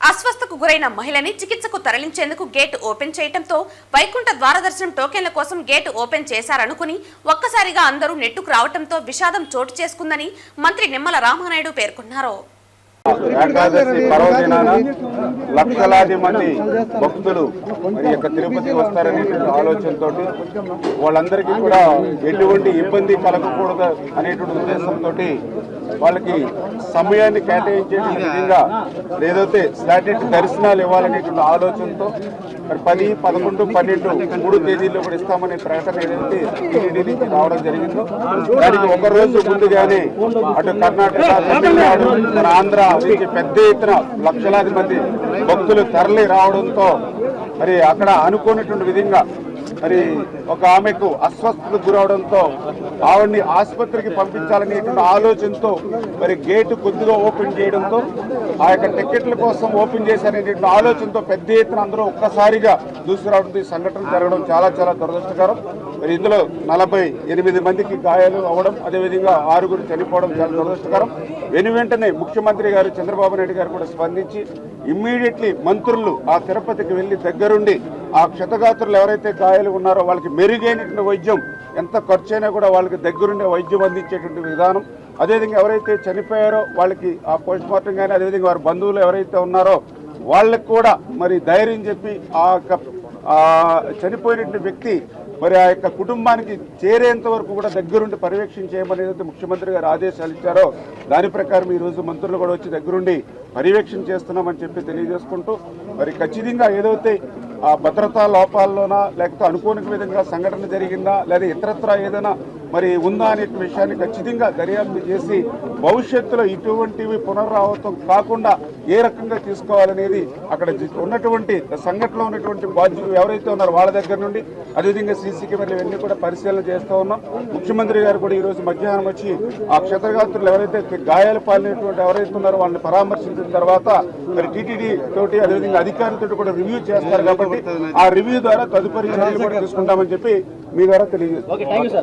అస్వస్థకు గురైన మహిళని చికిత్సకు తరలించేందుకు గేట్ ఓపెన్ చేయడంతో వైకుంఠ ద్వారదర్శనం టోకెన్ల కోసం గేట్ ఓపెన్ చేశారనుకుని ఒక్కసారిగా అందరూ నెట్టుకు రావడంతో విషాదం చోటు చేసుకుందని మంత్రి నిమ్మల రామానాయుడు పేర్కొన్నారు. ఏకాదశి పర్వదినాన లక్షలాది మంది భక్తులు మరి యొక్క తిరుపతికి వస్తారనే ఆలోచనతో వాళ్ళందరికీ కూడా ఎటువంటి ఇబ్బంది కలగకూడదు అనేటువంటి ఉద్దేశంతో వాళ్ళకి సమయాన్ని కేటాయించే విధంగా ఏదైతే శాటిలైట్ దర్శనాలు ఇవ్వాలనేటువంటి ఆలోచనతో మరి పది పదకొండు పన్నెండు మూడు తేదీల్లో కూడా ఇస్తామనే ప్రకటన ఏదైతే టీడీ నుంచి రావడం జరిగిందో దానికి ఒక రోజు ముందుగానే అటు కర్ణాటక తమిళనాడు మన ఆంధ్ర నుంచి పెద్ద ఎత్తున లక్షలాది మంది భక్తులు తరలి రావడంతో మరి అక్కడ అనుకున్నటువంటి విధంగా మరి ఒక ఆమెకు అస్వస్థతకు గురవడంతో ఆవిడ్ని ఆసుపత్రికి పంపించాలనేటువంటి ఆలోచనతో మరి గేటు కొద్దిగా ఓపెన్ చేయడంతో ఆ యొక్క టికెట్ల కోసం ఓపెన్ చేశారనేటువంటి ఆలోచనతో పెద్ద ఎత్తున అందరూ ఒక్కసారిగా దూసుకురావడంతో ఈ సంఘటన జరగడం చాలా చాలా దురదృష్టకరం. మరి ఇందులో నలభై ఎనిమిది మందికి గాయాలు అవ్వడం అదేవిధంగా ఆరుగురు చనిపోవడం చాలా దురదృష్టకరం. వెను వెంటనే ముఖ్యమంత్రి గారు చంద్రబాబు నాయుడు గారు కూడా స్పందించి ఇమ్మీడియట్లీ మంత్రులు ఆ తిరుపతికి వెళ్ళి దగ్గరుండి ఆ క్షతగాత్రులు ఎవరైతే గాయాలు ఉన్నారో వాళ్ళకి మెరుగైనటువంటి వైద్యం ఎంత ఖర్చైనా కూడా వాళ్ళకి దగ్గరుండే వైద్యం అందించేటువంటి విధానం. అదేవిధంగా ఎవరైతే చనిపోయారో వాళ్ళకి ఆ పోస్ట్ మార్టం కానీ అదేవిధంగా వారి బంధువులు ఎవరైతే ఉన్నారో వాళ్ళకి కూడా మరి ధైర్యం చెప్పి ఆ యొక్క ఆ చనిపోయినటువంటి వ్యక్తి మరి ఆ యొక్క కుటుంబానికి చేరేంత వరకు కూడా దగ్గరుండి పర్యవేక్షణ చేయమని ఏదైతే ముఖ్యమంత్రి గారు ఆదేశాలు ఇచ్చారో దాని ప్రకారం ఈరోజు మంత్రులు కూడా వచ్చి దగ్గరుండి పర్యవేక్షణ చేస్తున్నామని చెప్పి తెలియజేసుకుంటూ మరి ఖచ్చితంగా ఏదైతే ఆ భద్రతా లోపాల్లోనా లేకపోతే అనుకోని విధంగా సంఘటన జరిగిందా లేదా ఇతరత్ర ఏదైనా మరి ఉందా అనే విషయాన్ని ఖచ్చితంగా దర్యాప్తు చేసి భవిష్యత్తులో ఇటువంటివి పునరావృతం కాకుండా ఏ రకంగా తీసుకోవాలనేది అక్కడ ఉన్నటువంటి సంఘటనలో ఉన్నటువంటి బాధ్యులు ఎవరైతే ఉన్నారో వాళ్ళ దగ్గర నుండి అదేవిధంగా సీసీ కెమెరాలు ఇవన్నీ కూడా పరిశీలన చేస్తూ ఉన్నాం. ముఖ్యమంత్రి గారు కూడా ఈ రోజు మధ్యాహ్నం వచ్చి ఆ క్షతగాత్రులు ఎవరైతే గాయాలు పాలినటువంటి ఎవరైతే ఉన్నారో వాళ్ళని పరామర్శించిన తర్వాత మరి టీటీడీ తోటి అదేవిధంగా అధికారులతో కూడా రివ్యూ చేస్తారు కాబట్టి ఆ రివ్యూ ద్వారా తదుపరి చర్యలు కూడా తీసుకుంటామని చెప్పి మీ ద్వారా తెలియజేస్తాం